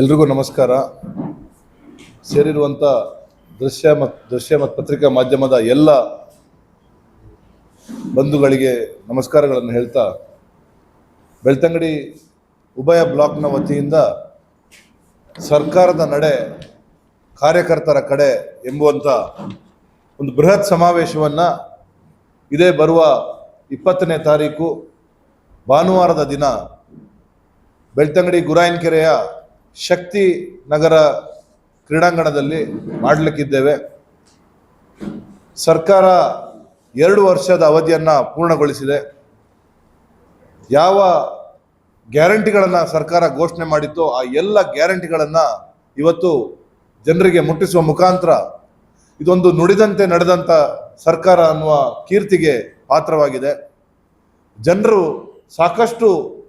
ಎಲ್ರಿಗೂ ನಮಸ್ಕಾರ. ಸೇರಿರುವಂಥ ದೃಶ್ಯ ಮತ್ತು ದೃಶ್ಯ ಮತ್ತು ಪತ್ರಿಕಾ ಮಾಧ್ಯಮದ ಎಲ್ಲ ಬಂಧುಗಳಿಗೆ ನಮಸ್ಕಾರಗಳನ್ನು ಹೇಳ್ತಾ, ಬೆಳ್ತಂಗಡಿ ಉಭಯ ಬ್ಲಾಕ್ನ ವತಿಯಿಂದ ಸರ್ಕಾರದ ನಡೆ ಕಾರ್ಯಕರ್ತರ ಕಡೆ ಎಂಬುವಂಥ ಒಂದು ಬೃಹತ್ ಸಮಾವೇಶವನ್ನು ಇದೇ ಬರುವ ಇಪ್ಪತ್ತನೇ ತಾರೀಕು ಭಾನುವಾರದ ದಿನ ಬೆಳ್ತಂಗಡಿ ಗುರಾಯನ್ಕೆರೆಯ ಶಕ್ತಿ ನಗರ ಕ್ರೀಡಾಂಗಣದಲ್ಲಿ ಮಾಡಲಿಕ್ಕಿದ್ದೇವೆ. ಸರ್ಕಾರ ಎರಡು ವರ್ಷದ ಅವಧಿಯನ್ನು ಪೂರ್ಣಗೊಳಿಸಿದೆ. ಯಾವ ಗ್ಯಾರಂಟಿಗಳನ್ನು ಸರ್ಕಾರ ಘೋಷಣೆ ಮಾಡಿತ್ತೋ ಆ ಎಲ್ಲ ಗ್ಯಾರಂಟಿಗಳನ್ನು ಇವತ್ತು ಜನರಿಗೆ ಮುಟ್ಟಿಸುವ ಮುಖಾಂತರ ಇದೊಂದು ನುಡಿದಂತೆ ನಡೆದಂಥ ಸರ್ಕಾರ ಅನ್ನುವ ಕೀರ್ತಿಗೆ ಪಾತ್ರವಾಗಿದೆ. ಜನರು ಸಾಕಷ್ಟು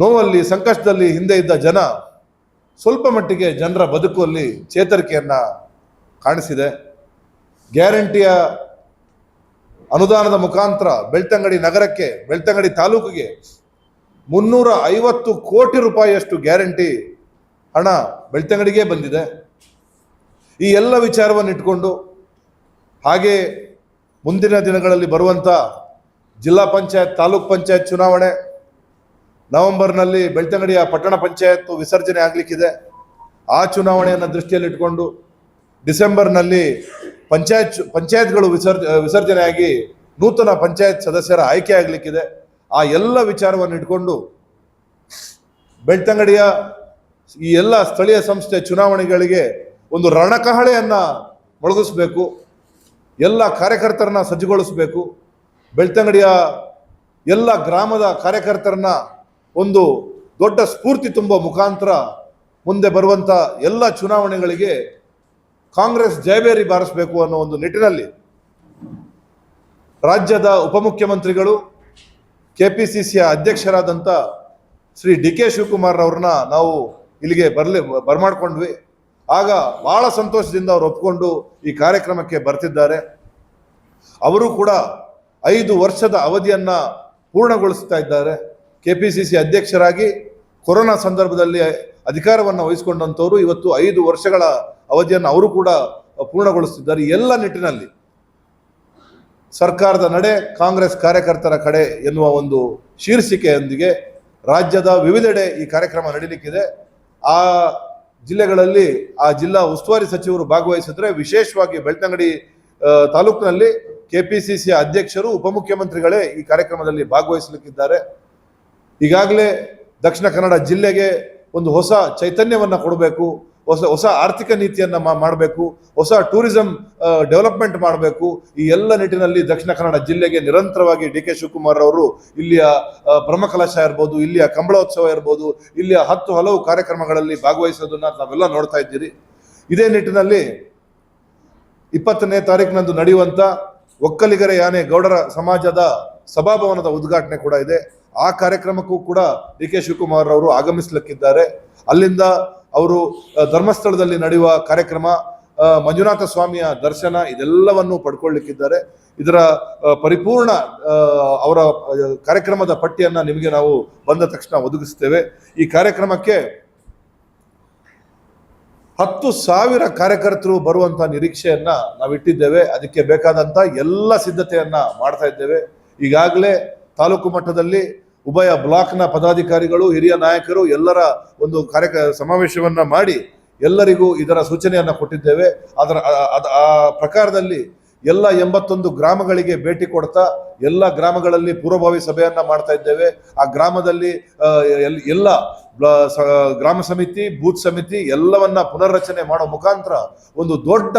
ನೋವಲ್ಲಿ, ಸಂಕಷ್ಟದಲ್ಲಿ ಹಿಂದೆ ಇದ್ದ ಜನ ಸ್ವಲ್ಪ ಮಟ್ಟಿಗೆ ಜನರ ಬದುಕುವಲ್ಲಿ ಚೇತರಿಕೆಯನ್ನು ಕಾಣಿಸಿದೆ. ಗ್ಯಾರಂಟಿಯ ಅನುದಾನದ ಮುಖಾಂತರ ಬೆಳ್ತಂಗಡಿ ನಗರಕ್ಕೆ, ಬೆಳ್ತಂಗಡಿ ತಾಲೂಕಿಗೆ ಮುನ್ನೂರ ಐವತ್ತು ಕೋಟಿ ರೂಪಾಯಿಯಷ್ಟು ಗ್ಯಾರಂಟಿ ಹಣ ಬೆಳ್ತಂಗಡಿಗೆ ಬಂದಿದೆ. ಈ ಎಲ್ಲ ವಿಚಾರವನ್ನು ಇಟ್ಕೊಂಡು ಹಾಗೆ ಮುಂದಿನ ದಿನಗಳಲ್ಲಿ ಬರುವಂಥ ಜಿಲ್ಲಾ ಪಂಚಾಯತ್, ತಾಲೂಕ್ ಪಂಚಾಯತ್ ಚುನಾವಣೆ ನವೆಂಬರ್ನಲ್ಲಿ ಬೆಳ್ತಂಗಡಿಯ ಪಟ್ಟಣ ಪಂಚಾಯತ್ ವಿಸರ್ಜನೆ ಆಗಲಿಕ್ಕಿದೆ. ಆ ಚುನಾವಣೆಯನ್ನು ದೃಷ್ಟಿಯಲ್ಲಿಟ್ಟುಕೊಂಡು ಡಿಸೆಂಬರ್ನಲ್ಲಿ ಪಂಚಾಯತ್ ಪಂಚಾಯತ್ಗಳು ವಿಸರ್ಜ, ವಿಸರ್ಜನೆಯಾಗಿ ನೂತನ ಪಂಚಾಯತ್ ಸದಸ್ಯರ ಆಯ್ಕೆ ಆಗಲಿಕ್ಕಿದೆ. ಆ ಎಲ್ಲ ವಿಚಾರವನ್ನು ಇಟ್ಕೊಂಡು ಬೆಳ್ತಂಗಡಿಯ ಈ ಎಲ್ಲ ಸ್ಥಳೀಯ ಸಂಸ್ಥೆ ಚುನಾವಣೆಗಳಿಗೆ ಒಂದು ರಣಕಹಳೆಯನ್ನು ಮೊಳಗಿಸಬೇಕು, ಎಲ್ಲ ಕಾರ್ಯಕರ್ತರನ್ನ ಸಜ್ಜುಗೊಳಿಸಬೇಕು, ಬೆಳ್ತಂಗಡಿಯ ಎಲ್ಲ ಗ್ರಾಮದ ಕಾರ್ಯಕರ್ತರನ್ನ ಒಂದು ದೊಡ್ಡ ಸ್ಫೂರ್ತಿ ತುಂಬ ಮುಖಾಂತರ ಮುಂದೆ ಬರುವಂಥ ಎಲ್ಲ ಚುನಾವಣೆಗಳಿಗೆ ಕಾಂಗ್ರೆಸ್ ಜಯಬೇರಿ ಬಾರಿಸಬೇಕು ಅನ್ನೋ ಒಂದು ನಿಟ್ಟಿನಲ್ಲಿ ರಾಜ್ಯದ ಉಪಮುಖ್ಯಮಂತ್ರಿಗಳು ಕೆ ಪಿ ಸಿ ಸಿಯ ಅಧ್ಯಕ್ಷರಾದಂಥ ಶ್ರೀ ಡಿ ಕೆ ಶಿವಕುಮಾರ್ ಅವ್ರನ್ನ ನಾವು ಇಲ್ಲಿಗೆ ಬರಲಿ, ಬರ್ಮಾಡ್ಕೊಂಡ್ವಿ. ಆಗ ಬಹಳ ಸಂತೋಷದಿಂದ ಅವರು ಒಪ್ಕೊಂಡು ಈ ಕಾರ್ಯಕ್ರಮಕ್ಕೆ ಬರ್ತಿದ್ದಾರೆ. ಅವರು ಕೂಡ ಐದು ವರ್ಷದ ಅವಧಿಯನ್ನು ಪೂರ್ಣಗೊಳಿಸ್ತಾ ಇದ್ದಾರೆ. ಕೆ ಪಿ ಸಿ ಸಿ ಅಧ್ಯಕ್ಷರಾಗಿ ಕೊರೋನಾ ಸಂದರ್ಭದಲ್ಲಿ ಅಧಿಕಾರವನ್ನು ವಹಿಸಿಕೊಂಡಂಥವರು ಇವತ್ತು ಐದು ವರ್ಷಗಳ ಅವಧಿಯನ್ನು ಅವರು ಕೂಡ ಪೂರ್ಣಗೊಳಿಸುತ್ತಿದ್ದಾರೆ ಎಲ್ಲ ನಿಟ್ಟಿನಲ್ಲಿ ಸರ್ಕಾರದ ನಡೆ, ಕಾಂಗ್ರೆಸ್ ಕಾರ್ಯಕರ್ತರ ಕಡೆ ಎನ್ನುವ ಒಂದು ಶೀರ್ಷಿಕೆಯೊಂದಿಗೆ ರಾಜ್ಯದ ವಿವಿಧೆಡೆ ಈ ಕಾರ್ಯಕ್ರಮ ನಡೀಲಿಕ್ಕಿದೆ. ಆ ಜಿಲ್ಲೆಗಳಲ್ಲಿ ಆ ಜಿಲ್ಲಾ ಉಸ್ತುವಾರಿ ಸಚಿವರು ಭಾಗವಹಿಸಿದ್ರೆ ವಿಶೇಷವಾಗಿ ಬೆಳ್ತಂಗಡಿ ತಾಲೂಕಿನಲ್ಲಿ ಸಿ ಅಧ್ಯಕ್ಷರು, ಉಪಮುಖ್ಯಮಂತ್ರಿಗಳೇ ಈ ಕಾರ್ಯಕ್ರಮದಲ್ಲಿ ಭಾಗವಹಿಸಲಿಕ್ಕಿದ್ದಾರೆ. ಈಗಾಗಲೇ ದಕ್ಷಿಣ ಕನ್ನಡ ಜಿಲ್ಲೆಗೆ ಒಂದು ಹೊಸ ಚೈತನ್ಯವನ್ನು ಕೊಡಬೇಕು, ಹೊಸ ಹೊಸ ಆರ್ಥಿಕ ನೀತಿಯನ್ನು ಮಾಡಬೇಕು, ಹೊಸ ಟೂರಿಸಂ ಡೆವಲಪ್ಮೆಂಟ್ ಮಾಡಬೇಕು. ಈ ಎಲ್ಲ ನಿಟ್ಟಿನಲ್ಲಿ ದಕ್ಷಿಣ ಕನ್ನಡ ಜಿಲ್ಲೆಗೆ ನಿರಂತರವಾಗಿ ಡಿ ಕೆ ಶಿವಕುಮಾರ್ ಅವರು ಇಲ್ಲಿಯ ಬ್ರಹ್ಮಕಲಶ ಇರ್ಬೋದು, ಇಲ್ಲಿಯ ಕಂಬಳೋತ್ಸವ ಇರ್ಬೋದು, ಇಲ್ಲಿಯ ಹತ್ತು ಹಲವು ಕಾರ್ಯಕ್ರಮಗಳಲ್ಲಿ ಭಾಗವಹಿಸೋದನ್ನ ನಾವೆಲ್ಲ ನೋಡ್ತಾ ಇದ್ದೀರಿ. ಇದೇ ನಿಟ್ಟಿನಲ್ಲಿ ಇಪ್ಪತ್ತನೇ ತಾರೀಕಿನಂದು ನಡೆಯುವಂಥ ಒಕ್ಕಲಿಗರ ಯಾನೆ ಗೌಡರ ಸಮಾಜದ ಸಭಾಭವನದ ಉದ್ಘಾಟನೆ ಕೂಡ ಇದೆ. ಆ ಕಾರ್ಯಕ್ರಮಕ್ಕೂ ಕೂಡ ಡಿ ಕೆ ಶಿವಕುಮಾರ್ ಅವರು ಆಗಮಿಸಲಿಕ್ಕಿದ್ದಾರೆ. ಅಲ್ಲಿಂದ ಅವರು ಧರ್ಮಸ್ಥಳದಲ್ಲಿ ನಡೆಯುವ ಕಾರ್ಯಕ್ರಮ ಮಂಜುನಾಥ ಸ್ವಾಮಿಯ ದರ್ಶನ ಇದೆಲ್ಲವನ್ನು ಪಡ್ಕೊಳ್ಳಿಕ್ಕಿದ್ದಾರೆ ಇದರ ಪರಿಪೂರ್ಣ ಅವರ ಕಾರ್ಯಕ್ರಮದ ಪಟ್ಟಿಯನ್ನು ನಿಮಗೆ ನಾವು ಬಂದ ತಕ್ಷಣ ಒದಗಿಸ್ತೇವೆ. ಈ ಕಾರ್ಯಕ್ರಮಕ್ಕೆ ಹತ್ತು ಸಾವಿರ ಕಾರ್ಯಕರ್ತರು ಬರುವಂತ ನಿರೀಕ್ಷೆಯನ್ನ ನಾವು ಇಟ್ಟಿದ್ದೇವೆ. ಅದಕ್ಕೆ ಬೇಕಾದಂತ ಎಲ್ಲ ಸಿದ್ಧತೆಯನ್ನ ಮಾಡ್ತಾ ಇದ್ದೇವೆ. ಈಗಾಗಲೇ ತಾಲೂಕು ಮಟ್ಟದಲ್ಲಿ ಉಭಯ ಬ್ಲಾಕ್ನ ಪದಾಧಿಕಾರಿಗಳು, ಹಿರಿಯ ನಾಯಕರು ಎಲ್ಲರ ಒಂದು ಕಾರ್ಯ ಸಮಾವೇಶವನ್ನ ಮಾಡಿ ಎಲ್ಲರಿಗೂ ಇದರ ಸೂಚನೆಯನ್ನು ಕೊಟ್ಟಿದ್ದೇವೆ. ಅದರ, ಆ- ಪ್ರಕಾರದಲ್ಲಿ ಎಲ್ಲ ಎಂಬತ್ತೊಂದು ಗ್ರಾಮಗಳಿಗೆ ಭೇಟಿ ಕೊಡ್ತಾ ಎಲ್ಲ ಗ್ರಾಮಗಳಲ್ಲಿ ಪೂರ್ವಭಾವಿ ಸಭೆಯನ್ನ ಮಾಡ್ತಾ ಇದ್ದೇವೆ. ಆ ಗ್ರಾಮದಲ್ಲಿ ಎಲ್ಲ ಗ್ರಾಮ ಸಮಿತಿ, ಬೂತ್ ಸಮಿತಿ ಎಲ್ಲವನ್ನ ಪುನರ್ರಚನೆ ಮಾಡೋ ಮುಖಾಂತರ ಒಂದು ದೊಡ್ಡ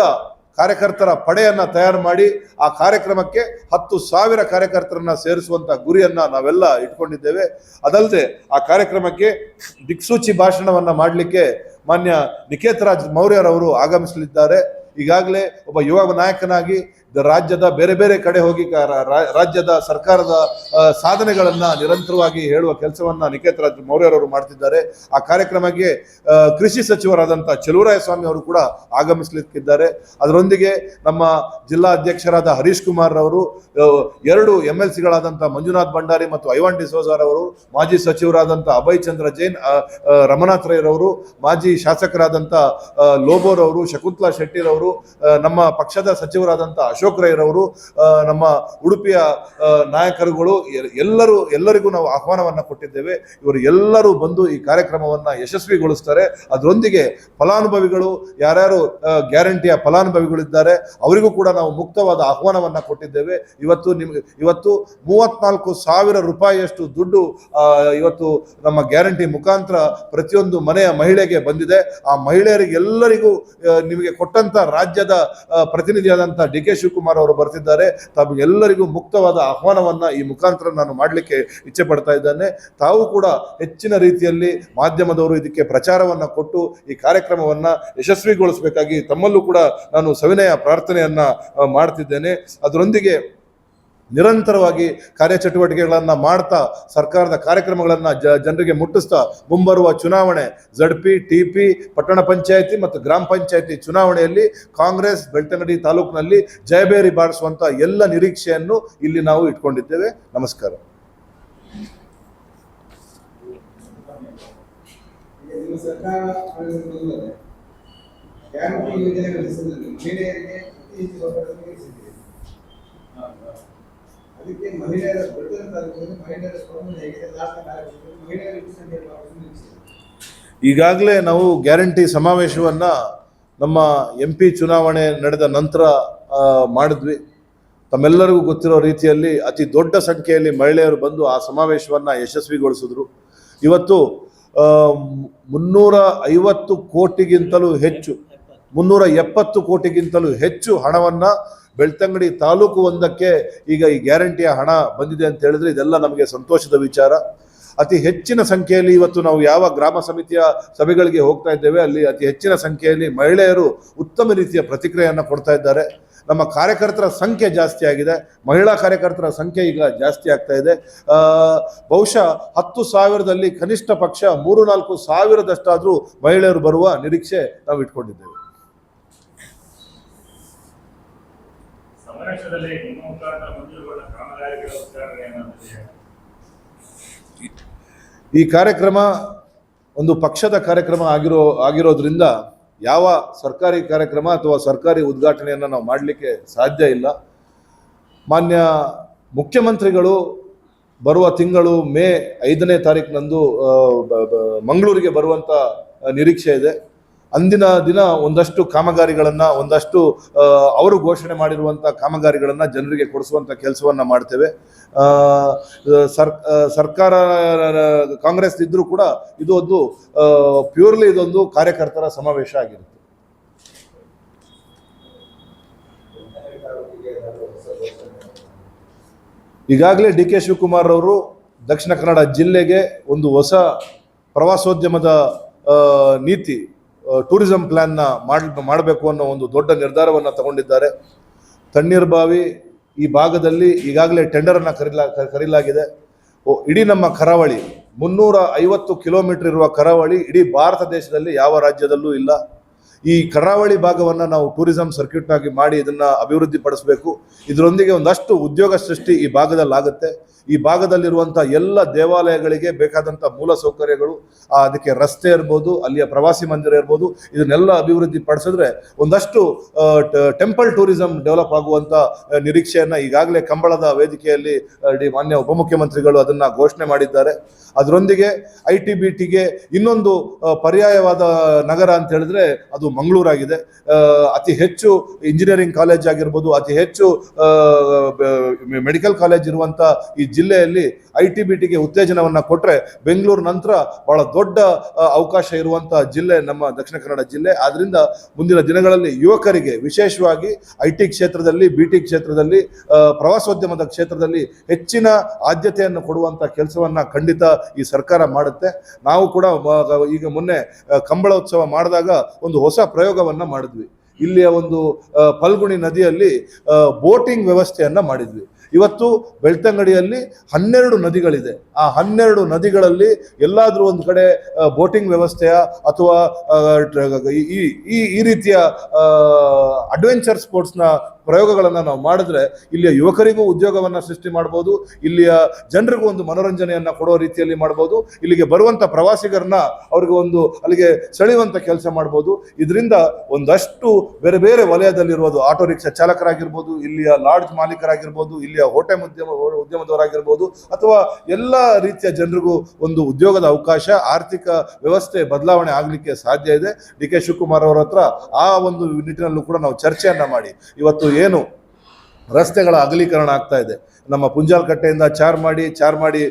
ಕಾರ್ಯಕರ್ತರ ಪಡೆಯನ್ನು ತಯಾರು ಮಾಡಿ ಆ ಕಾರ್ಯಕ್ರಮಕ್ಕೆ ಹತ್ತು ಸಾವಿರ ಕಾರ್ಯಕರ್ತರನ್ನ ಸೇರಿಸುವಂಥ ಗುರಿಯನ್ನು ನಾವೆಲ್ಲ ಇಟ್ಕೊಂಡಿದ್ದೇವೆ. ಅದಲ್ಲದೆ ಆ ಕಾರ್ಯಕ್ರಮಕ್ಕೆ ದಿಕ್ಸೂಚಿ ಭಾಷಣವನ್ನು ಮಾಡಲಿಕ್ಕೆ ಮಾನ್ಯ ನಿಕೇತ್ ರಾಜ್ ಮೌರ್ಯರವರು ಆಗಮಿಸಲಿದ್ದಾರೆ. ಈಗಾಗಲೇ ಒಬ್ಬ ಯುವ ನಾಯಕನಾಗಿ ರಾಜ್ಯದ ಬೇರೆ ಬೇರೆ ಕಡೆ ಹೋಗಿ ರಾಜ್ಯದ ಸರ್ಕಾರದ ಸಾಧನೆಗಳನ್ನ ನಿರಂತರವಾಗಿ ಹೇಳುವ ಕೆಲಸವನ್ನ ನಿಕೇತ್ ರಾಜ್ ಮೌರ್ಯರವರು ಮಾಡ್ತಿದ್ದಾರೆ. ಆ ಕಾರ್ಯಕ್ರಮಕ್ಕೆ ಕೃಷಿ ಸಚಿವರಾದಂತಹ ಚೆಲುವರಾಯ ಸ್ವಾಮಿ ಅವರು ಕೂಡ ಆಗಮಿಸಲಿಕ್ಕಿದ್ದಾರೆ. ಅದರೊಂದಿಗೆ ನಮ್ಮ ಜಿಲ್ಲಾ ಅಧ್ಯಕ್ಷರಾದ ಹರೀಶ್ ಕುಮಾರ್ ಅವರು ಎರಡು ಎಂ ಎಲ್ ಸಿಗಳಾದಂತಹ ಮಂಜುನಾಥ್ ಭಂಡಾರಿ ಮತ್ತು ಐವಾನ್ ಡಿಸೋಜಾರ್ ಅವರು ಮಾಜಿ ಸಚಿವರಾದಂತಹ ಅಭಯ್ ಚಂದ್ರ ಜೈನ್ ರಮನಾಥ್ ರೈರವರು ಮಾಜಿ ಶಾಸಕರಾದಂತಹ ಲೋಬೋರ್ ಅವರು ಶಕುಂತಲಾ ಶೆಟ್ಟಿರವರು ನಮ್ಮ ಪಕ್ಷದ ಸಚಿವರಾದಂಥ ಅಶೋಕ್ ರೈರವರು ನಮ್ಮ ಉಡುಪಿಯ ನಾಯಕರುಗಳು ಎಲ್ಲರೂ, ಎಲ್ಲರಿಗೂ ನಾವು ಆಹ್ವಾನವನ್ನ ಕೊಟ್ಟಿದ್ದೇವೆ. ಇವರು ಎಲ್ಲರೂ ಬಂದು ಈ ಕಾರ್ಯಕ್ರಮವನ್ನ ಯಶಸ್ವಿಗೊಳಿಸ್ತಾರೆ. ಅದರೊಂದಿಗೆ ಫಲಾನುಭವಿಗಳು, ಯಾರ್ಯಾರು ಗ್ಯಾರಂಟಿಯ ಫಲಾನುಭವಿಗಳಿದ್ದಾರೆ, ಅವರಿಗೂ ಕೂಡ ನಾವು ಮುಕ್ತವಾದ ಆಹ್ವಾನವನ್ನ ಕೊಟ್ಟಿದ್ದೇವೆ. ಇವತ್ತು ನಿಮ್ಗೆ, ಇವತ್ತು ಮೂವತ್ನಾಲ್ಕು ಸಾವಿರ ರೂಪಾಯಿಯಷ್ಟು ದುಡ್ಡು ಇವತ್ತು ನಮ್ಮ ಗ್ಯಾರಂಟಿ ಮುಖಾಂತರ ಪ್ರತಿಯೊಂದು ಮನೆಯ ಮಹಿಳೆಗೆ ಬಂದಿದೆ. ಆ ಮಹಿಳೆಯರಿಗೆಲ್ಲರಿಗೂ ನಿಮಗೆ ಕೊಟ್ಟಂತ ರಾಜ್ಯದ ಪ್ರತಿನಿಧಿಯಾದಂಥ ಡಿ ಕೆ ಅವರು ಬರ್ತಿದ್ದಾರೆ. ತಮಗೆಲ್ಲರಿಗೂ ಮುಕ್ತವಾದ ಆಹ್ವಾನವನ್ನ ಈ ಮುಖಾಂತರ ನಾನು ಮಾಡಲಿಕ್ಕೆ ಇಚ್ಛೆ ಪಡ್ತಾ ಇದ್ದೇನೆ. ತಾವು ಕೂಡ ಹೆಚ್ಚಿನ ರೀತಿಯಲ್ಲಿ ಮಾಧ್ಯಮದವರು ಇದಕ್ಕೆ ಪ್ರಚಾರವನ್ನ ಕೊಟ್ಟು ಈ ಕಾರ್ಯಕ್ರಮವನ್ನ ಯಶಸ್ವಿಗೊಳಿಸಬೇಕಾಗಿ ತಮ್ಮಲ್ಲೂ ಕೂಡ ನಾನು ಸವಿನಯ ಪ್ರಾರ್ಥನೆಯನ್ನ ಮಾಡ್ತಿದ್ದೇನೆ. ಅದರೊಂದಿಗೆ ನಿರಂತರವಾಗಿ ಕಾರ್ಯಚಟುವಟಿಕೆಗಳನ್ನು ಮಾಡ್ತಾ, ಸರ್ಕಾರದ ಕಾರ್ಯಕ್ರಮಗಳನ್ನು ಜ, ಜನರಿಗೆ ಮುಟ್ಟಿಸ್ತಾ ಮುಂಬರುವ ಚುನಾವಣೆ ಝಡ್ಪಿ ಟಿ ಪಿ ಪಟ್ಟಣ ಪಂಚಾಯಿತಿ ಮತ್ತು ಗ್ರಾಮ ಪಂಚಾಯಿತಿ ಚುನಾವಣೆಯಲ್ಲಿ ಕಾಂಗ್ರೆಸ್, ಬೆಳ್ತಂಗಡಿ ತಾಲೂಕಿನಲ್ಲಿ ಜಯಬೇರಿ ಬಾರಿಸುವಂಥ ಎಲ್ಲ ನಿರೀಕ್ಷೆಯನ್ನು ಇಲ್ಲಿ ನಾವು ಇಟ್ಕೊಂಡಿದ್ದೇವೆ. ನಮಸ್ಕಾರ. ಅದಕ್ಕೆ ಮಹಿಳೆಯರ ಮಹಿಳೆಯರ ಮಹಿಳೆಯರ. ಈಗಾಗಲೇ ನಾವು ಗ್ಯಾರಂಟಿ ಸಮಾವೇಶವನ್ನು ನಮ್ಮ ಎಂ ಪಿ ಚುನಾವಣೆ ನಡೆದ ನಂತರ ಮಾಡಿದ್ವಿ. ತಮ್ಮೆಲ್ಲರಿಗೂ ಗೊತ್ತಿರೋ ರೀತಿಯಲ್ಲಿ ಅತಿ ದೊಡ್ಡ ಸಂಖ್ಯೆಯಲ್ಲಿ ಮಹಿಳೆಯರು ಬಂದು ಆ ಸಮಾವೇಶವನ್ನು ಯಶಸ್ವಿಗೊಳಿಸಿದ್ರು. ಇವತ್ತು ಮುನ್ನೂರ ಐವತ್ತು ಕೋಟಿಗಿಂತಲೂ ಹೆಚ್ಚು, ಮುನ್ನೂರ ಎಪ್ಪತ್ತು ಕೋಟಿಗಿಂತಲೂ ಹೆಚ್ಚು ಹಣವನ್ನ ಬೆಳ್ತಂಗಡಿ ತಾಲೂಕು ಒಂದಕ್ಕೆ ಈಗ ಈ ಗ್ಯಾರಂಟಿಯ ಹಣ ಬಂದಿದೆ ಅಂತ ಹೇಳಿದ್ರೆ ಇದೆಲ್ಲ ನಮಗೆ ಸಂತೋಷದ ವಿಚಾರ. ಅತಿ ಹೆಚ್ಚಿನ ಸಂಖ್ಯೆಯಲ್ಲಿ ಇವತ್ತು ನಾವು ಯಾವ ಗ್ರಾಮ ಸಮಿತಿಯ ಸಭೆಗಳಿಗೆ ಹೋಗ್ತಾ ಇದ್ದೇವೆ, ಅಲ್ಲಿ ಅತಿ ಹೆಚ್ಚಿನ ಸಂಖ್ಯೆಯಲ್ಲಿ ಮಹಿಳೆಯರು ಉತ್ತಮ ರೀತಿಯ ಪ್ರತಿಕ್ರಿಯೆಯನ್ನು ಕೊಡ್ತಾ ಇದ್ದಾರೆ. ನಮ್ಮ ಕಾರ್ಯಕರ್ತರ ಸಂಖ್ಯೆ ಜಾಸ್ತಿ ಆಗಿದೆ. ಮಹಿಳಾ ಕಾರ್ಯಕರ್ತರ ಸಂಖ್ಯೆ ಈಗ ಜಾಸ್ತಿ ಆಗ್ತಾ ಇದೆ. ಬಹುಶಃ ಹತ್ತು ಸಾವಿರದಲ್ಲಿ ಕನಿಷ್ಠ ಪಕ್ಷ ಮೂರು ನಾಲ್ಕು ಸಾವಿರದಷ್ಟಾದರೂ ಮಹಿಳೆಯರು ಬರುವ ನಿರೀಕ್ಷೆ ನಾವು ಇಟ್ಕೊಂಡಿದ್ದೇವೆ ಸಮಾವೇಶದಲ್ಲಿ ನಿಮ್ಮ ಮುಖಾಂತರ ಮಂಜೂರುಗೊಂಡ ಕಾಮಗಾರಿಗಳ ಉದ್ಘಾಟನೆ ಈ ಕಾರ್ಯಕ್ರಮ ಒಂದು ಪಕ್ಷದ ಕಾರ್ಯಕ್ರಮ ಆಗಿರೋ, ಆಗಿರೋದ್ರಿಂದ ಯಾವ ಸರ್ಕಾರಿ ಕಾರ್ಯಕ್ರಮ ಅಥವಾ ಸರ್ಕಾರಿ ಉದ್ಘಾಟನೆಯನ್ನು ನಾವು ಮಾಡಲಿಕ್ಕೆ ಸಾಧ್ಯ ಇಲ್ಲ. ಮಾನ್ಯ ಮುಖ್ಯಮಂತ್ರಿಗಳು ಬರುವ ತಿಂಗಳು ಮೇ ಐದನೇ ತಾರೀಕಿನಂದು ಮಂಗಳೂರಿಗೆ ಬರುವಂತ ನಿರೀಕ್ಷೆ ಇದೆ. ಅಂದಿನ ದಿನ ಒಂದಷ್ಟು ಕಾಮಗಾರಿಗಳನ್ನು, ಒಂದಷ್ಟು ಅವರು ಘೋಷಣೆ ಮಾಡಿರುವಂಥ ಕಾಮಗಾರಿಗಳನ್ನು ಜನರಿಗೆ ಕೊಡಿಸುವಂಥ ಕೆಲಸವನ್ನ ಮಾಡ್ತೇವೆ. ಸರ್ ಸರ್ಕಾರ ಕಾಂಗ್ರೆಸ್ ಇದ್ದರೂ ಕೂಡ ಇದು ಒಂದು ಪ್ಯೂರ್ಲಿ ಇದೊಂದು ಕಾರ್ಯಕರ್ತರ ಸಮಾವೇಶ ಆಗಿರುತ್ತೆ. ಈಗಾಗಲೇ ಡಿ ಕೆ ಶಿವಕುಮಾರ್ ಅವರು ದಕ್ಷಿಣ ಕನ್ನಡ ಜಿಲ್ಲೆಗೆ ಒಂದು ಹೊಸ ಪ್ರವಾಸೋದ್ಯಮದ ನೀತಿ ಟೂರಿಸಂ ಪ್ಲಾನ್ನ ಮಾಡ್, ಮಾಡಬೇಕು ಅನ್ನೋ ಒಂದು ದೊಡ್ಡ ನಿರ್ಧಾರವನ್ನು ತಗೊಂಡಿದ್ದಾರೆ. ತಣ್ಣೀರ್ಬಾವಿ ಈ ಭಾಗದಲ್ಲಿ ಈಗಾಗಲೇ ಟೆಂಡರನ್ನು ಕರೀಲಾ ಕರೀಲಾಗಿದೆ. ಇಡೀ ನಮ್ಮ ಕರಾವಳಿ, ಮುನ್ನೂರ ಐವತ್ತು ಕಿಲೋಮೀಟರ್ ಇರುವ ಕರಾವಳಿ ಇಡೀ ಭಾರತ ದೇಶದಲ್ಲಿ ಯಾವ ರಾಜ್ಯದಲ್ಲೂ ಇಲ್ಲ. ಈ ಕರಾವಳಿ ಭಾಗವನ್ನು ನಾವು ಟೂರಿಸಂ ಸರ್ಕ್ಯೂಟ್ನಾಗಿ ಮಾಡಿ ಇದನ್ನು ಅಭಿವೃದ್ಧಿ ಪಡಿಸಬೇಕು ಇದರೊಂದಿಗೆ ಒಂದಷ್ಟು ಉದ್ಯೋಗ ಸೃಷ್ಟಿ ಈ ಭಾಗದಲ್ಲಿ ಆಗುತ್ತೆ ಈ ಭಾಗದಲ್ಲಿರುವಂಥ ಎಲ್ಲ ದೇವಾಲಯಗಳಿಗೆ ಬೇಕಾದಂಥ ಮೂಲ ಸೌಕರ್ಯಗಳು ಅದಕ್ಕೆ ರಸ್ತೆ ಇರ್ಬೋದು, ಅಲ್ಲಿಯ ಪ್ರವಾಸಿ ಮಂದಿರ ಇರ್ಬೋದು, ಇದನ್ನೆಲ್ಲ ಅಭಿವೃದ್ಧಿ ಪಡಿಸಿದ್ರೆ ಒಂದಷ್ಟು ಟೆಂಪಲ್ ಟೂರಿಸಂ ಡೆವಲಪ್ ಆಗುವಂತ ನಿರೀಕ್ಷೆಯನ್ನು ಈಗಾಗಲೇ ಕಂಬಳದ ವೇದಿಕೆಯಲ್ಲಿ ಮಾನ್ಯ ಉಪಮುಖ್ಯಮಂತ್ರಿಗಳು ಅದನ್ನ ಘೋಷಣೆ ಮಾಡಿದ್ದಾರೆ. ಅದರೊಂದಿಗೆ ಐ ಟಿ ಬಿ ಟಿಗೆ ಇನ್ನೊಂದು ಪರ್ಯಾಯವಾದ ನಗರ ಅಂತ ಹೇಳಿದ್ರೆ ಅದು ಮಂಗಳೂರಾಗಿದೆ. ಅತಿ ಹೆಚ್ಚು ಇಂಜಿನಿಯರಿಂಗ್ ಕಾಲೇಜ್ ಆಗಿರ್ಬೋದು, ಅತಿ ಹೆಚ್ಚು ಮೆಡಿಕಲ್ ಕಾಲೇಜ್ ಇರುವಂಥ ಈ ಜಿಲ್ಲೆಯಲ್ಲಿ ಐ ಟಿ ಬಿ ಟಿಗೆ ಉತ್ತೇಜನವನ್ನ ಕೊಟ್ಟರೆ ಬೆಂಗಳೂರು ನಂತರ ಬಹಳ ದೊಡ್ಡ ಅವಕಾಶ ಇರುವಂಥ ಜಿಲ್ಲೆ ನಮ್ಮ ದಕ್ಷಿಣ ಕನ್ನಡ ಜಿಲ್ಲೆ. ಆದ್ದರಿಂದ ಮುಂದಿನ ದಿನಗಳಲ್ಲಿ ಯುವಕರಿಗೆ ವಿಶೇಷವಾಗಿ ಐ ಟಿ ಕ್ಷೇತ್ರದಲ್ಲಿ ಬಿ ಟಿ ಕ್ಷೇತ್ರದಲ್ಲಿ ಪ್ರವಾಸೋದ್ಯಮದ ಕ್ಷೇತ್ರದಲ್ಲಿ ಹೆಚ್ಚಿನ ಆದ್ಯತೆಯನ್ನು ಕೊಡುವಂಥ ಕೆಲಸವನ್ನ ಖಂಡಿತ ಈ ಸರ್ಕಾರ ಮಾಡುತ್ತೆ. ನಾವು ಕೂಡ ಈಗ ಮೊನ್ನೆ ಕಂಬಳ ಉತ್ಸವ ಮಾಡಿದಾಗ ಒಂದು ಹೊಸ ಪ್ರಯೋಗವನ್ನ ಮಾಡಿದ್ವಿ. ಇಲ್ಲಿಯ ಒಂದು ಪಲ್ಗುಣಿ ನದಿಯಲ್ಲಿ ಬೋಟಿಂಗ್ ವ್ಯವಸ್ಥೆಯನ್ನ ಮಾಡಿದ್ವಿ. ಇವತ್ತು ಬೆಳ್ತಂಗಡಿಯಲ್ಲಿ ಹನ್ನೆರಡು ನದಿಗಳಿದೆ. ಆ ಹನ್ನೆರಡು ನದಿಗಳಲ್ಲಿ ಎಲ್ಲಾದ್ರೂ ಒಂದು ಕಡೆ ಬೋಟಿಂಗ್ ವ್ಯವಸ್ಥೆಯ ಅಥವಾ ಈ- ಈ ರೀತಿಯ ಅಡ್ವೆಂಚರ್ ಸ್ಪೋರ್ಟ್ಸ್ನ ಪ್ರಯೋಗಗಳನ್ನು ನಾವು ಮಾಡಿದ್ರೆ ಇಲ್ಲಿಯ ಯುವಕರಿಗೂ ಉದ್ಯೋಗವನ್ನು ಸೃಷ್ಟಿ ಮಾಡ್ಬೋದು, ಇಲ್ಲಿಯ ಜನರಿಗೂ ಒಂದು ಮನೋರಂಜನೆಯನ್ನು ಕೊಡೋ ರೀತಿಯಲ್ಲಿ ಮಾಡ್ಬೋದು, ಇಲ್ಲಿಗೆ ಬರುವಂಥ ಪ್ರವಾಸಿಗರನ್ನ ಅವ್ರಿಗೆ ಒಂದು ಅಲ್ಲಿಗೆ ಸೆಳೆಯುವಂಥ ಕೆಲಸ ಮಾಡ್ಬೋದು. ಇದರಿಂದ ಒಂದಷ್ಟು ಬೇರೆ ಬೇರೆ ವಲಯದಲ್ಲಿರ್ಬೋದು ಆಟೋ ರಿಕ್ಷಾ ಚಾಲಕರಾಗಿರ್ಬೋದು, ಇಲ್ಲಿಯ ಲಾಡ್ಜ್ ಮಾಲೀಕರಾಗಿರ್ಬೋದು, ಇಲ್ಲಿಯ ಹೋಟೆಲ್ ಉದ್ಯಮ, ಉದ್ಯಮದವರಾಗಿರ್ಬೋದು, ಅಥವಾ ಎಲ್ಲ ರೀತಿಯ ಜನರಿಗೂ ಒಂದು ಉದ್ಯೋಗದ ಅವಕಾಶ, ಆರ್ಥಿಕ ವ್ಯವಸ್ಥೆ ಬದಲಾವಣೆ ಆಗಲಿಕ್ಕೆ ಸಾಧ್ಯ ಇದೆ. ಡಿ ಕೆ ಶಿವಕುಮಾರ್ ಅವರ ಹತ್ರ ಆ ಒಂದು ನಿಟ್ಟಿನಲ್ಲೂ ಕೂಡ ನಾವು ಚರ್ಚೆಯನ್ನ ಮಾಡಿ. ಇವತ್ತು ಏನು? ರಸ್ತೆಗಳ ಅಗಲೀಕರಣ ಆಗ್ತಾ ಇದೆ. ನಮ್ಮ ಪುಂಜಾಲ್ಕಟ್ಟೆಯಿಂದ ಚಾರ್ ಮಾಡಿ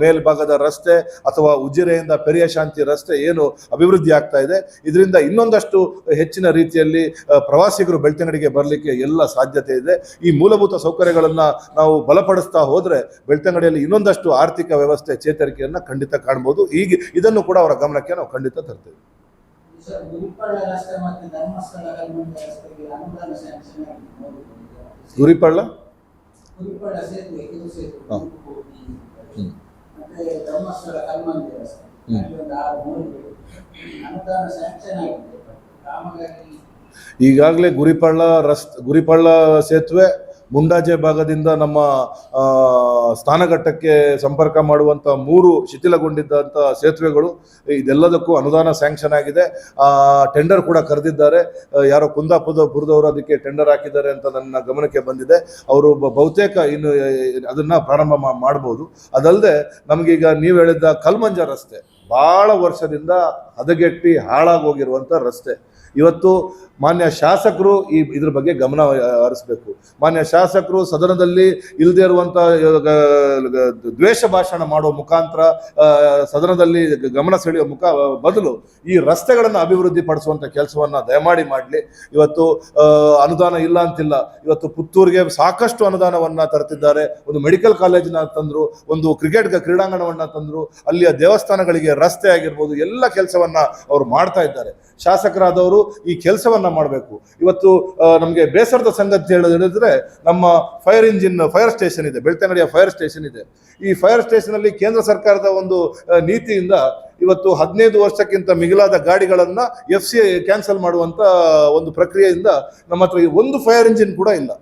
ಮೇಲ್ಭಾಗದ ರಸ್ತೆ ಅಥವಾ ಉಜಿರೆಯಿಂದ ಪೆರಿಯ ಶಾಂತಿ ರಸ್ತೆ ಏನು ಅಭಿವೃದ್ಧಿ ಆಗ್ತಾ ಇದೆ. ಇದರಿಂದ ಇನ್ನೊಂದಷ್ಟು ಹೆಚ್ಚಿನ ರೀತಿಯಲ್ಲಿ ಪ್ರವಾಸಿಗರು ಬೆಳ್ತಂಗಡಿಗೆ ಬರಲಿಕ್ಕೆ ಎಲ್ಲ ಸಾಧ್ಯತೆ ಇದೆ. ಈ ಮೂಲಭೂತ ಸೌಕರ್ಯಗಳನ್ನು ನಾವು ಬಲಪಡಿಸ್ತಾ ಹೋದರೆ ಬೆಳ್ತಂಗಡಿಯಲ್ಲಿ ಇನ್ನೊಂದಷ್ಟು ಆರ್ಥಿಕ ವ್ಯವಸ್ಥೆ ಚೇತರಿಕೆಯನ್ನು ಖಂಡಿತ ಕಾಣ್ಬೋದು. ಈಗ ಇದನ್ನು ಕೂಡ ಅವರ ಗಮನಕ್ಕೆ ನಾವು ಖಂಡಿತ ತರ್ತೇವೆ. ಸರ್ ಗುರುಪಳ್ಳ ರಸ್ತೆ ಮತ್ತು ಧರ್ಮಸ್ಥಳ ಕಲ್ಮಂಡ ರಸ್ತೆಗೆ ಅನುದಾನ ಸ್ಯಾಂಕ್ಷನ್ ಆಗಿದೆ ಮೂರು ಗುರಿಪಳ್ಳ ಗುರುಪಳ್ಳ ಸೇತುವೆ ಕಿರು ಸೇತುವೆ ಹಾ. ಮೂರು ಕೋಟಿ. ಹ್ಮ್. ಮತ್ತೆ ಧರ್ಮಸ್ಥಳ ಕಲ್ಮಂಡಿ ರಸ್ತೆ ಒಂದು ಆರು ಮೂರು ಅನುದಾನ ಸ್ಯಾಂಕ್ಷನ್ ಆಗಿದೆ ಕಾಮಗಾರಿ ಈಗಾಗಲೇ ಗುರಿಪಳ್ಳ ರಸ್ತೆ ಗುರಿಪಳ್ಳ ಸೇತುವೆ ಮುಂಡಾಜೆ ಭಾಗದಿಂದ ನಮ್ಮ ಸ್ಥಾನಘಟ್ಟಕ್ಕೆ ಸಂಪರ್ಕ ಮಾಡುವಂಥ ಮೂರು ಶಿಥಿಲಗೊಂಡಿದ್ದಂಥ ಸೇತುವೆಗಳು, ಇದೆಲ್ಲದಕ್ಕೂ ಅನುದಾನ ಸ್ಯಾಂಕ್ಷನ್ ಆಗಿದೆ. ಟೆಂಡರ್ ಕೂಡ ಕರೆದಿದ್ದಾರೆ. ಯಾರೋ ಕುಂದಾಪುರ ಬುರದವರು ಅದಕ್ಕೆ ಟೆಂಡರ್ ಹಾಕಿದ್ದಾರೆ ಅಂತ ನನ್ನ ಗಮನಕ್ಕೆ ಬಂದಿದೆ. ಅವರು ಬಹುತೇಕ ಇನ್ನು ಅದನ್ನು ಪ್ರಾರಂಭ ಮಾಡ್ಬೋದು. ಅದಲ್ಲದೆ ನಮಗೀಗ ನೀವು ಹೇಳಿದ್ದ ಕಲ್ಮಂಜ ರಸ್ತೆ ಭಾಳ ವರ್ಷದಿಂದ ಹದಗೆಟ್ಟಿ ಹಾಳಾಗೋಗಿರುವಂಥ ರಸ್ತೆ. ಇವತ್ತು ಮಾನ್ಯ ಶಾಸಕರು ಈ ಇದ್ರ ಬಗ್ಗೆ ಗಮನ ಹರಿಸಬೇಕು. ಮಾನ್ಯ ಶಾಸಕರು ಸದನದಲ್ಲಿ ಇಲ್ಲದೇ ಇರುವಂಥ ದ್ವೇಷ ಭಾಷಣ ಮಾಡುವ ಮುಖಾಂತರ ಸದನದಲ್ಲಿ ಗಮನ ಸೆಳೆಯುವ ಮುಖ, ಬದಲು ಈ ರಸ್ತೆಗಳನ್ನು ಅಭಿವೃದ್ಧಿ ಪಡಿಸುವಂಥ ಕೆಲಸವನ್ನು ದಯಮಾಡಿ ಮಾಡಲಿ. ಇವತ್ತು ಅನುದಾನ ಇಲ್ಲ ಅಂತಿಲ್ಲ. ಇವತ್ತು ಪುತ್ತೂರಿಗೆ ಸಾಕಷ್ಟು ಅನುದಾನವನ್ನು ತರ್ತಿದ್ದಾರೆ. ಒಂದು ಮೆಡಿಕಲ್ ಕಾಲೇಜನ್ನ ತಂದರು, ಒಂದು ಕ್ರಿಕೆಟ್ ಕ್ರೀಡಾಂಗಣವನ್ನು ತಂದರು, ಅಲ್ಲಿಯ ದೇವಸ್ಥಾನಗಳಿಗೆ ರಸ್ತೆ ಆಗಿರ್ಬೋದು, ಎಲ್ಲ ಕೆಲಸವನ್ನ ಅವರು ಮಾಡ್ತಾ ಇದ್ದಾರೆ. ಶಾಸಕರಾದವರು ಈ ಕೆಲಸವನ್ನ ಮಾಡಬೇಕು. ಇವತ್ತು ನಮಗೆ ಬೇಸರದ ಸಂಗತಿ ಹೇಳಿದ್ರೆ ನಮ್ಮ ಫೈರ್ ಇಂಜಿನ್, ಫೈರ್ ಸ್ಟೇಷನ್ ಇದೆ. ಬೆಳ್ತಂಗಡಿಯ ಫೈರ್ ಸ್ಟೇಷನ್ ಇದೆ. ಈ ಫೈರ್ ಸ್ಟೇಷನ್ ಅಲ್ಲಿ ಕೇಂದ್ರ ಸರ್ಕಾರದ ಒಂದು ನೀತಿಯಿಂದ ಇವತ್ತು ಹದಿನೈದು ವರ್ಷಕ್ಕಿಂತ ಮಿಗಿಲಾದ ಗಾಡಿಗಳನ್ನ ಎಫ್ ಸಿ ಕ್ಯಾನ್ಸಲ್ ಮಾಡುವಂತ, ಒಂದು ಪ್ರಕ್ರಿಯೆಯಿಂದ ನಮ್ಮ ಹತ್ರ ಒಂದು ಫೈರ್ ಇಂಜಿನ್ ಕೂಡ ಇಲ್ಲ.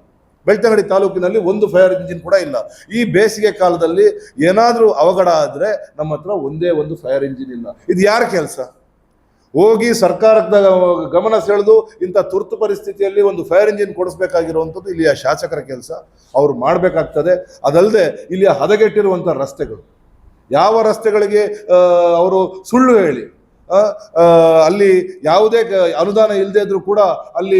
ಬೆಳ್ತಂಗಡಿ ತಾಲೂಕಿನಲ್ಲಿ ಒಂದು ಫೈರ್ ಇಂಜಿನ್ ಕೂಡ ಇಲ್ಲ. ಈ ಬೇಸಿಗೆ ಕಾಲದಲ್ಲಿ ಏನಾದರೂ ಅವಘಡ ಆದ್ರೆ ನಮ್ಮ ಹತ್ರ ಒಂದೇ ಒಂದು ಫೈರ್ ಇಂಜಿನ್ ಇಲ್ಲ. ಇದು ಯಾರ ಕೆಲಸ? ಹೋಗಿ ಸರ್ಕಾರದ ಗಮನ ಸೆಳೆದು ಇಂಥ ತುರ್ತು ಪರಿಸ್ಥಿತಿಯಲ್ಲಿ ಒಂದು ಫೈರ್ ಇಂಜಿನ್ ಕೊಡಿಸ್ಬೇಕಾಗಿರುವಂಥದ್ದು ಇಲ್ಲಿಯ ಶಾಸಕರ ಕೆಲಸ. ಅವರು ಮಾಡಬೇಕಾಗ್ತದೆ. ಅದಲ್ಲದೆ ಇಲ್ಲಿಯ ಹದಗೆಟ್ಟಿರುವಂಥ ರಸ್ತೆಗಳು. ಯಾವ ರಸ್ತೆಗಳಿಗೆ ಅವರು ಸುಳ್ಳು ಹೇಳಿ ಅಲ್ಲಿ ಯಾವುದೇ ಅನುದಾನ ಇಲ್ಲದೇ ಇದ್ರೂ ಕೂಡ ಅಲ್ಲಿ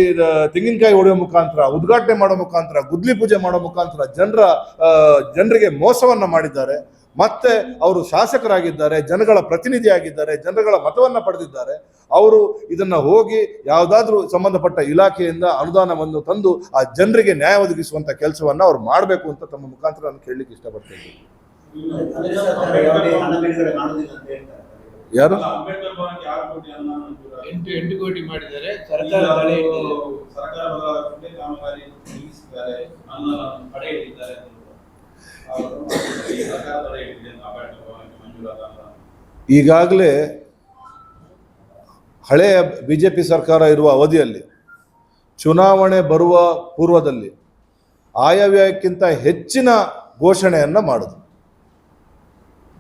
ತೆಂಗಿನಕಾಯಿ ಹೊಡೆಯೋ ಮುಖಾಂತರ, ಉದ್ಘಾಟನೆ ಮಾಡೋ ಮುಖಾಂತರ, ಗುದ್ಲಿ ಪೂಜೆ ಮಾಡೋ ಮುಖಾಂತರ ಜನರ ಜನರಿಗೆ ಮೋಸವನ್ನು ಮಾಡಿದ್ದಾರೆ. ಮತ್ತೆ ಅವರು ಶಾಸಕರಾಗಿದ್ದಾರೆ ಜನಗಳ ಪ್ರತಿನಿಧಿಯಾಗಿದ್ದಾರೆ ಜನಗಳ ಮತವನ್ನು ಪಡೆದಿದ್ದಾರೆ. ಅವರು ಇದನ್ನ ಹೋಗಿ ಯಾವುದಾದ್ರೂ ಸಂಬಂಧಪಟ್ಟ ಇಲಾಖೆಯಿಂದ ಅನುದಾನವನ್ನು ತಂದು ಆ ಜನರಿಗೆ ನ್ಯಾಯ ಒದಗಿಸುವಂತ ಕೆಲಸವನ್ನು ಅವ್ರು ಮಾಡಬೇಕು ಅಂತ ತಮ್ಮ ಮುಖಾಂತರ ನಾನು ಕೇಳಲಿಕ್ಕೆ ಇಷ್ಟಪಡ್ತೇನೆ ಯಾರು? ಅಂಬೇಡ್ಕರ್ ಭವನಕ್ಕೆ ಆರು ಕೋಟಿ ಅನುದಾನ ಎಂಟು ಎಂಟು ಕೋಟಿ ಮಾಡಿದ್ದಾರೆ. ಸರ್ಕಾರ ಬದಲಾದ ಹಳೆಯ ಬಿ ಜೆ ಈ ಸರ್ಕಾರ ಈಗಾಗಲೇ ಇರುವ ಅವಧಿಯಲ್ಲಿ ಚುನಾವಣೆ ಬರುವ ಪೂರ್ವದಲ್ಲಿ ಆಯವ್ಯಯಕ್ಕಿಂತ ಹೆಚ್ಚಿನ ಘೋಷಣೆಯನ್ನು ಮಾಡಿದ್ರು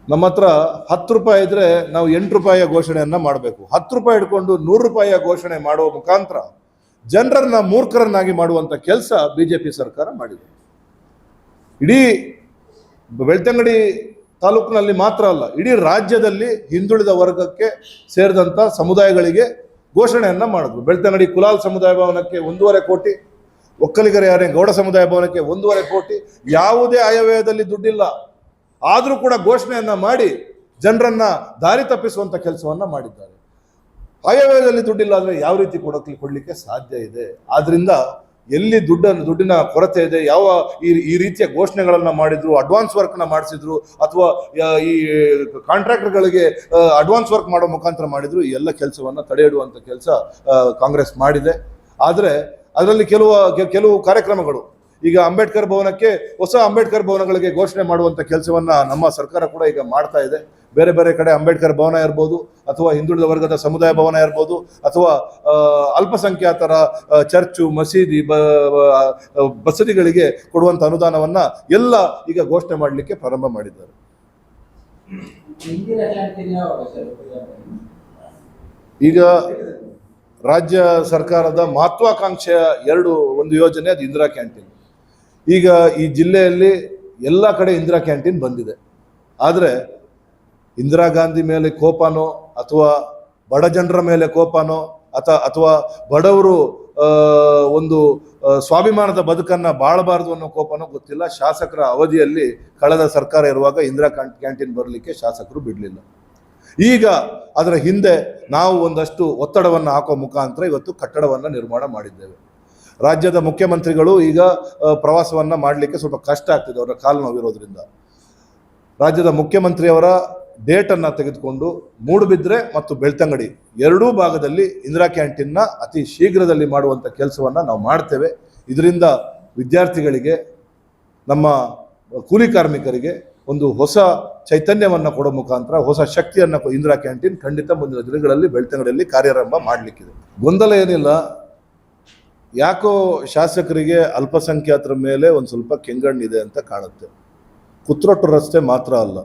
ನಮ್ಮ ಹತ್ರ ಹತ್ತು ರೂಪಾಯಿ ಇದ್ರೆ ನಾವು ಎಂಟು ರೂಪಾಯಿಯ ಘೋಷಣೆಯನ್ನು ಮಾಡಬೇಕು. ಹತ್ತು ರೂಪಾಯಿ ಹಿಡ್ಕೊಂಡು ನೂರು ರೂಪಾಯಿಯ ಘೋಷಣೆ ಮಾಡುವ ಮುಖಾಂತರ ಜನರನ್ನ ಮೂರ್ಖರನ್ನಾಗಿ ಮಾಡುವಂಥ ಕೆಲಸ ಬಿಜೆಪಿ ಸರ್ಕಾರ ಮಾಡಿದೆ. ಇಡೀ ಬೆಳ್ತಂಗಡಿ ತಾಲೂಕಿನಲ್ಲಿ ಮಾತ್ರ ಅಲ್ಲ, ಇಡೀ ರಾಜ್ಯದಲ್ಲಿ ಹಿಂದುಳಿದ ವರ್ಗಕ್ಕೆ ಸೇರಿದಂಥ ಸಮುದಾಯಗಳಿಗೆ ಘೋಷಣೆಯನ್ನು ಮಾಡಿದ್ರು. ಬೆಳ್ತಂಗಡಿ ಕುಲಾಲ್ ಸಮುದಾಯ ಭವನಕ್ಕೆ ಒಂದೂವರೆ ಕೋಟಿ, ಒಕ್ಕಲಿಗರ ಯಾರೇ ಗೌಡ ಸಮುದಾಯ ಭವನಕ್ಕೆ ಒಂದೂವರೆ ಕೋಟಿ, ಯಾವುದೇ ಆಯವ್ಯಯದಲ್ಲಿ ದುಡ್ಡಿಲ್ಲ. ಆದರೂ ಕೂಡ ಘೋಷಣೆಯನ್ನು ಮಾಡಿ ಜನರನ್ನು ದಾರಿ ತಪ್ಪಿಸುವಂಥ ಕೆಲಸವನ್ನು ಮಾಡಿದ್ದಾರೆ. ಆಯವ್ಯಯದಲ್ಲಿ ದುಡ್ಡಿಲ್ಲ ಅಂದರೆ ಯಾವ ರೀತಿ ಕೊಡೋಕ್ಕೆ ಕೊಡಲಿಕ್ಕೆ ಸಾಧ್ಯ ಇದೆ? ಆದ್ರಿಂದ ಎಲ್ಲಿ ದುಡ್ಡನ್ನು, ದುಡ್ಡಿನ ಕೊರತೆ ಇದೆ, ಯಾವ ಈ ಈ ರೀತಿಯ ಘೋಷಣೆಗಳನ್ನು ಮಾಡಿದ್ರು ಅಡ್ವಾನ್ಸ್ ವರ್ಕ್ನ ಮಾಡಿಸಿದ್ರು, ಅಥವಾ ಈ ಕಾಂಟ್ರಾಕ್ಟರ್ಗಳಿಗೆ ಅಡ್ವಾನ್ಸ್ ವರ್ಕ್ ಮಾಡೋ ಮುಖಾಂತರ ಮಾಡಿದ್ರು, ಈ ಎಲ್ಲ ಕೆಲಸವನ್ನು ತಡೆ ಹಿಡುವಂತ ಕೆಲಸ ಕಾಂಗ್ರೆಸ್ ಮಾಡಿದೆ. ಆದರೆ, ಅದರಲ್ಲಿ ಕೆಲವು ಕೆಲವು ಕಾರ್ಯಕ್ರಮಗಳು ಈಗ ಅಂಬೇಡ್ಕರ್ ಭವನಕ್ಕೆ ಹೊಸ ಅಂಬೇಡ್ಕರ್ ಭವನಗಳಿಗೆ ಘೋಷಣೆ ಮಾಡುವಂತ ಕೆಲಸವನ್ನ ನಮ್ಮ ಸರ್ಕಾರ ಕೂಡ ಈಗ ಮಾಡ್ತಾ ಇದೆ ಬೇರೆ ಬೇರೆ ಕಡೆ ಅಂಬೇಡ್ಕರ್ ಭವನ ಇರ್ಬೋದು, ಅಥವಾ ಹಿಂದುಳಿದ ವರ್ಗದ ಸಮುದಾಯ ಭವನ ಇರ್ಬೋದು, ಅಥವಾ ಅಲ್ಪಸಂಖ್ಯಾತರ ಚರ್ಚು, ಮಸೀದಿ ಬಸದಿಗಳಿಗೆ ಕೊಡುವಂತ ಅನುದಾನವನ್ನ ಎಲ್ಲ ಈಗ ಘೋಷಣೆ ಮಾಡಲಿಕ್ಕೆ ಪ್ರಾರಂಭ ಮಾಡಿದ್ದಾರೆ? ಈಗ ರಾಜ್ಯ ಸರ್ಕಾರದ ಮಹತ್ವಾಕಾಂಕ್ಷೆಯ ಎರಡು ಒಂದು ಯೋಜನೆ ಅದು ಇಂದಿರಾ ಕ್ಯಾಂಟೀನ್ ಈಗ ಈ ಜಿಲ್ಲೆಯಲ್ಲಿ ಎಲ್ಲ ಕಡೆ ಇಂದಿರಾ ಕ್ಯಾಂಟೀನ್ ಬಂದಿದೆ. ಆದರೆ ಇಂದಿರಾ ಗಾಂಧಿ ಮೇಲೆ ಕೋಪನೋ ಅಥವಾ ಬಡ ಜನರ ಮೇಲೆ ಕೋಪನೋ ಅಥ ಅಥವಾ ಬಡವರು ಒಂದು ಸ್ವಾಭಿಮಾನದ ಬದುಕನ್ನ ಬಾಳಬಾರದು ಅನ್ನೋ ಕೋಪನೋ ಗೊತ್ತಿಲ್ಲ. ಶಾಸಕರ ಅವಧಿಯಲ್ಲಿ ಕಳೆದ ಸರ್ಕಾರ ಇರುವಾಗ ಇಂದಿರಾ ಕ್ಯಾಂಟೀನ್ ಬರಲಿಕ್ಕೆ ಶಾಸಕರು ಬಿಡಲಿಲ್ಲ. ಈಗ ಅದರ ಹಿಂದೆ ನಾವು ಒಂದಷ್ಟು ಒತ್ತಡವನ್ನು ಹಾಕೋ ಮುಖಾಂತರ ಇವತ್ತು ಕಟ್ಟಡವನ್ನು ನಿರ್ಮಾಣ ಮಾಡಿದ್ದೇವೆ. ರಾಜ್ಯದ ಮುಖ್ಯಮಂತ್ರಿಗಳು ಈಗ ಪ್ರವಾಸವನ್ನು ಮಾಡಲಿಕ್ಕೆ ಸ್ವಲ್ಪ ಕಷ್ಟ ಆಗ್ತಿದೆ ಅವರ ಕಾಲು ನೋವಿರೋದ್ರಿಂದ. ರಾಜ್ಯದ ಮುಖ್ಯಮಂತ್ರಿಯವರ ಡೇಟನ್ನು ತೆಗೆದುಕೊಂಡು ಮೂಡುಬಿದ್ರೆ ಮತ್ತು ಬೆಳ್ತಂಗಡಿ ಎರಡೂ ಭಾಗದಲ್ಲಿ ಇಂದಿರಾ ಕ್ಯಾಂಟೀನ್ನ ಅತಿ ಶೀಘ್ರದಲ್ಲಿ ಮಾಡುವಂಥ ಕೆಲಸವನ್ನು ನಾವು ಮಾಡ್ತೇವೆ. ಇದರಿಂದ ವಿದ್ಯಾರ್ಥಿಗಳಿಗೆ, ನಮ್ಮ ಕೂಲಿ ಕಾರ್ಮಿಕರಿಗೆ ಒಂದು ಹೊಸ ಚೈತನ್ಯವನ್ನು ಕೊಡೋ ಮುಖಾಂತರ, ಹೊಸ ಶಕ್ತಿಯನ್ನು ಇಂದಿರಾ ಕ್ಯಾಂಟೀನ್ ಖಂಡಿತ ಮುಂದಿನ ದಿನಗಳಲ್ಲಿ ಬೆಳ್ತಂಗಡಿಯಲ್ಲಿ ಕಾರ್ಯಾರಂಭ ಮಾಡಲಿಕ್ಕಿದೆ. ಗೊಂದಲ ಏನಿಲ್ಲ ಯಾಕೋ ಶಾಸಕರಿಗೆ ಅಲ್ಪಸಂಖ್ಯಾತರ ಮೇಲೆ ಒಂದು ಸ್ವಲ್ಪ ಕೆಂಗಣ್ಣಿದೆ ಅಂತ ಕಾಣುತ್ತೆ. ಕುತ್ರೊಟ್ಟು ರಸ್ತೆ ಮಾತ್ರ ಅಲ್ಲ.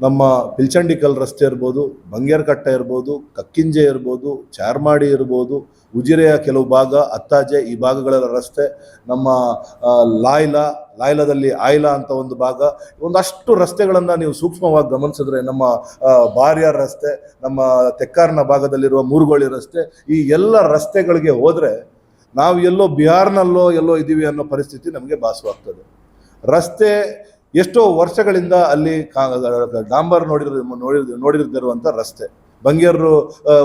ನಮ್ಮ ಪಿಲ್ಚಂಡಿಕಲ್ ರಸ್ತೆ ಇರ್ಬೋದು, ಬಂಗೇರ್ಕಟ್ಟ ಇರ್ಬೋದು, ಕಕ್ಕಿಂಜೆ ಇರ್ಬೋದು, ಚಾರ್ಮಾಡಿ ಇರ್ಬೋದು, ಉಜಿರೆಯ ಕೆಲವು ಭಾಗ, ಅತ್ತಾಜೆ ಈ ಭಾಗಗಳ ರಸ್ತೆ. ನಮ್ಮ ಲಾಯ್ಲ ಲಾಯ್ಲಾ, ಲಾಯ್ಲಾದಲ್ಲಿ ಆಯ್ಲಾ ಅಂತ ಒಂದು ಭಾಗ. ಒಂದಷ್ಟು ರಸ್ತೆಗಳನ್ನು ನೀವು ಸೂಕ್ಷ್ಮವಾಗಿ ಗಮನಿಸಿದ್ರೆ ನಮ್ಮ ಬಾರ್ಯಾರ್ ರಸ್ತೆ, ನಮ್ಮ ತೆಕ್ಕಾರ್ನ ಭಾಗದಲ್ಲಿರುವ ಮೂರುಗೋಳಿ ರಸ್ತೆ, ಈ ಎಲ್ಲ ರಸ್ತೆಗಳಿಗೆ ಹೋದರೆ ನಾವು ಎಲ್ಲೋ ಬಿಹಾರ್ನಲ್ಲೋ ಎಲ್ಲೋ ಇದ್ದೀವಿ ಅನ್ನೋ ಪರಿಸ್ಥಿತಿ ನಮಗೆ ಭಾಸವಾಗ್ತದೆ. ರಸ್ತೆ ಎಷ್ಟೋ ವರ್ಷಗಳಿಂದ ಅಲ್ಲಿ ಡಾಂಬರ್ ನೋಡಿರ ನೋಡಿರ್ ನೋಡಿರ್ದಿರುವಂಥ ರಸ್ತೆ. ಬಂಗೇರು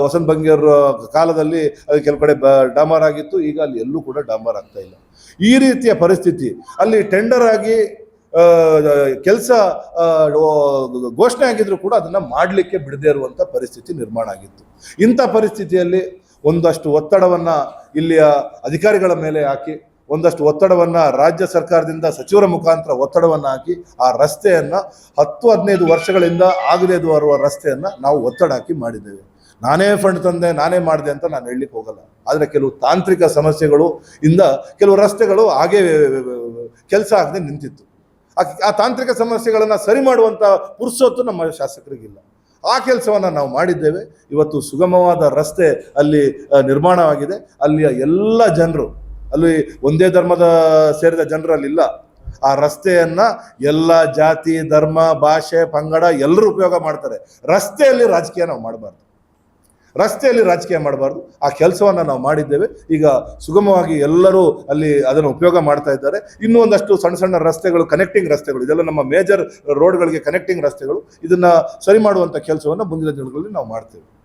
ವಸಂತ ಬಂಗೇರು ಕಾಲದಲ್ಲಿ ಕೆಲವು ಕಡೆ ಡಾಂಬರ್ ಆಗಿತ್ತು, ಈಗ ಅಲ್ಲಿ ಎಲ್ಲೂ ಕೂಡ ಡಾಂಬರ್ ಆಗ್ತಾ ಇಲ್ಲ. ಈ ರೀತಿಯ ಪರಿಸ್ಥಿತಿ, ಅಲ್ಲಿ ಟೆಂಡರ್ ಆಗಿ ಕೆಲಸ ಘೋಷಣೆ ಆಗಿದ್ರು ಕೂಡ ಅದನ್ನು ಮಾಡಲಿಕ್ಕೆ ಬಿಡದೇ ಇರುವಂಥ ಪರಿಸ್ಥಿತಿ ನಿರ್ಮಾಣ ಆಗಿತ್ತು. ಇಂಥ ಪರಿಸ್ಥಿತಿಯಲ್ಲಿ ಒಂದಷ್ಟು ಒತ್ತಡವನ್ನು ಇಲ್ಲಿಯ ಅಧಿಕಾರಿಗಳ ಮೇಲೆ ಹಾಕಿ, ಒಂದಷ್ಟು ಒತ್ತಡವನ್ನು ರಾಜ್ಯ ಸರ್ಕಾರದಿಂದ ಸಚಿವರ ಮುಖಾಂತರ ಒತ್ತಡವನ್ನು ಹಾಕಿ, ಆ ರಸ್ತೆಯನ್ನು ಹತ್ತು ಹದಿನೈದು ವರ್ಷಗಳಿಂದ ಆಗದೇ ಬರುವ ರಸ್ತೆಯನ್ನು ನಾವು ಒತ್ತಡ ಹಾಕಿ ಮಾಡಿದ್ದೇವೆ. ನಾನೇ ಫಂಡ್ ತಂದೆ, ನಾನೇ ಮಾಡಿದೆ ಅಂತ ನಾನು ಹೇಳಲಿಕ್ಕೆ ಹೋಗಲ್ಲ. ಆದರೆ ಕೆಲವು ತಾಂತ್ರಿಕ ಸಮಸ್ಯೆಗಳು ಇಂದ ಕೆಲವು ರಸ್ತೆಗಳು ಹಾಗೇ ಕೆಲಸ ಆಗದೆ ನಿಂತಿತ್ತು. ಆ- ತಾಂತ್ರಿಕ ಸಮಸ್ಯೆಗಳನ್ನು ಸರಿ ಮಾಡುವಂಥ ಪುರುಸೊತ್ತು ನಮ್ಮ ಶಾಸಕರಿಗಿಲ್ಲ. ಆ ಕೆಲಸವನ್ನು ನಾವು ಮಾಡಿದ್ದೇವೆ. ಇವತ್ತು ಸುಗಮವಾದ ರಸ್ತೆ ಅಲ್ಲಿ ನಿರ್ಮಾಣವಾಗಿದೆ. ಅಲ್ಲಿಯ ಎಲ್ಲ ಜನರು, ಅಲ್ಲಿ ಒಂದೇ ಧರ್ಮದ ಸೇರಿದ ಜನರಲ್ಲಿಲ್ಲ. ಆ ರಸ್ತೆಯನ್ನ ಎಲ್ಲ ಜಾತಿ, ಧರ್ಮ, ಭಾಷೆ, ಪಂಗಡ ಎಲ್ಲರೂ ಉಪಯೋಗ ಮಾಡ್ತಾರೆ. ರಸ್ತೆಯಲ್ಲಿ ರಾಜಕೀಯ ನಾವು ಮಾಡಬಾರ್ದು. ರಸ್ತೆಯಲ್ಲಿ ರಾಜಕೀಯ ಮಾಡಬಾರ್ದು. ಆ ಕೆಲಸವನ್ನು ನಾವು ಮಾಡಿದ್ದೇವೆ. ಈಗ ಸುಗಮವಾಗಿ ಎಲ್ಲರೂ ಅಲ್ಲಿ ಅದನ್ನು ಉಪಯೋಗ ಮಾಡ್ತಾ ಇದ್ದಾರೆ. ಇನ್ನೂ ಒಂದಷ್ಟು ಸಣ್ಣ ಸಣ್ಣ ರಸ್ತೆಗಳು ಕನೆಕ್ಟಿಂಗ್ ರಸ್ತೆಗಳು. ಇದೆಲ್ಲ ನಮ್ಮ ಮೇಜರ್ ರೋಡ್ಗಳಿಗೆ ಕನೆಕ್ಟಿಂಗ್ ರಸ್ತೆಗಳು. ಇದನ್ನು ಸರಿ ಮಾಡುವಂಥ ಕೆಲಸವನ್ನು ಮುಂದಿನ ದಿನಗಳಲ್ಲಿ ನಾವು ಮಾಡ್ತೇವೆ.